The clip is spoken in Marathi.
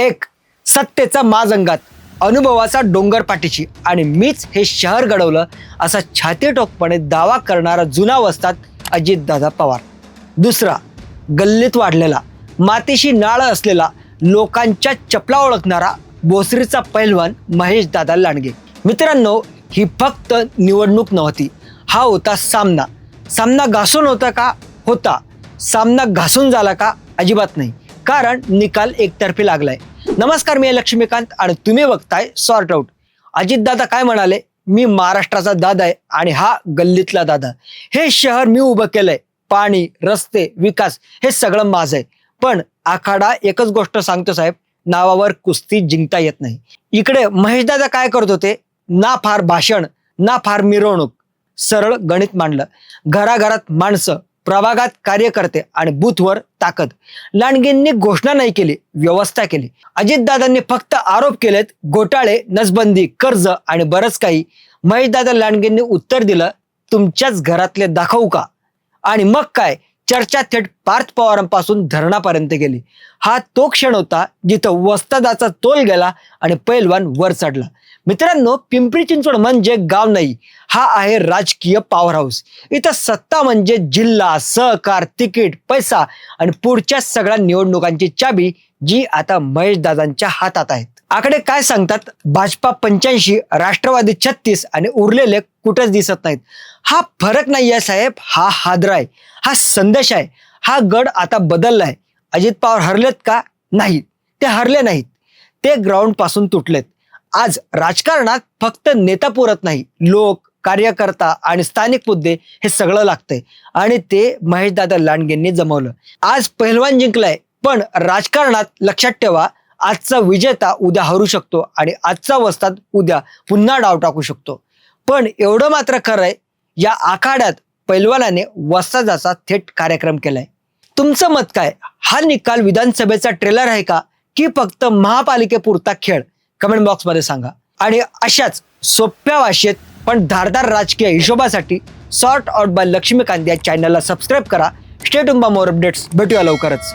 एक सत्तेचा माजंगात अनुभवाचा डोंगर पाठीशी. आणि मीच हे शहर घडवलं असा छातीटोकपणे दावा करणारा जुना वस्तात अजितदादा पवार. दुसरा गल्लीत वाढलेला मातीशी नाळ असलेला लोकांच्या चपला ओळखणारा भोसरीचा पैलवान महेश दादा लांडगे. मित्रांनो ही फक्त निवडणूक नव्हती हा होता सामना. सामना घासून होता का? होता. सामना घासून झाला का? अजिबात नाही. कारण निकाल एकतर्फी लागलाय. नमस्कार मी लक्ष्मीकांत आणि तुम्ही बघताय सॉर्ट आउट अजितदादा काय म्हणाले? मी महाराष्ट्राचा दादा आहे आणि हा गल्लीतला दादा. हे शहर मी उभं केलंय. पाणी रस्ते विकास हे सगळं माझं आहे. पण आखाडा एकच गोष्ट सांगतो साहेब नावावर कुस्ती जिंकता येत नाही. इकडे महेशदादा काय करत होते? ना फार भाषण ना फार मिरवणूक. सरळ गणित मांडलं. घराघरात माणसं प्रभागात कार्यकर्ते आणि बूथवर ताकद. लांडगेंनी घोषणा नाही केली व्यवस्था केली. अजितदादांनी फक्त आरोप केलेत घोटाळे नसबंदी कर्ज आणि बरंच काही. महेशदादा लांडगेंनी उत्तर दिलं तुमच्याच घरातले दाखवू का? आणि मग काय? चर्चा थेट पार्थ पवारांपासून धरणापर्यंत गेली. हा तो क्षण होता जिथं वस्तादाचा तोल गेला आणि पैलवान वर चढला. मित्रांनो पिंपरी चिंचवड म्हणजे गाव नाही हा आहे राजकीय पॉवर हाऊस इथं सत्ता म्हणजे जिल्हा सहकार तिकीट पैसा आणि पुढच्या सगळ्या निवडणुकांची चाबी जी आता महेशदादांच्या हातात आहेत. आकडे काय सांगतात? भाजपा पंच्याऐंशी राष्ट्रवादी छत्तीस आणि उरलेले कुठेच दिसत नाहीत. हा फरक नाही आहे साहेब हा हादरा आहे. हा संदेश आहे. हा गड आता बदललाय अजित पवार हरलेत का? नाही ते हरले नाहीत. ते ग्राउंडपासून तुटलेत. आज राजकारणात फक्त नेता पुरत नाही. लोक कार्यकर्ता आणि स्थानिक मुद्दे हे सगळं लागतंय. आणि ते महेशदादा लांडगेंनी जमवलं. आज पहिलवान जिंकलाय. पण राजकारणात लक्षात ठेवा आजचा विजेता उद्या हरू शकतो आणि आजचा वस्ताद उद्या पुन्हा डाव टाकू शकतो. पण एवढं मात्र खरं आहे या आखाड्यात पैलवानाने वस्तादाचा थेट कार्यक्रम केलाय. तुमचं मत काय? हा निकाल विधानसभेचा ट्रेलर आहे का? की फक्त महापालिकेपुरता खेळ? कमेंट बॉक्समध्ये सांगा. आणि अशाच सोप्या भाषेत पण धारदार राजकीय हिशोबासाठी सॉर्ट आउट बाय लक्ष्मीकांत या चॅनलला सबस्क्राईब करा. स्टेट मोर अपडेट्स भेटूया लवकरच.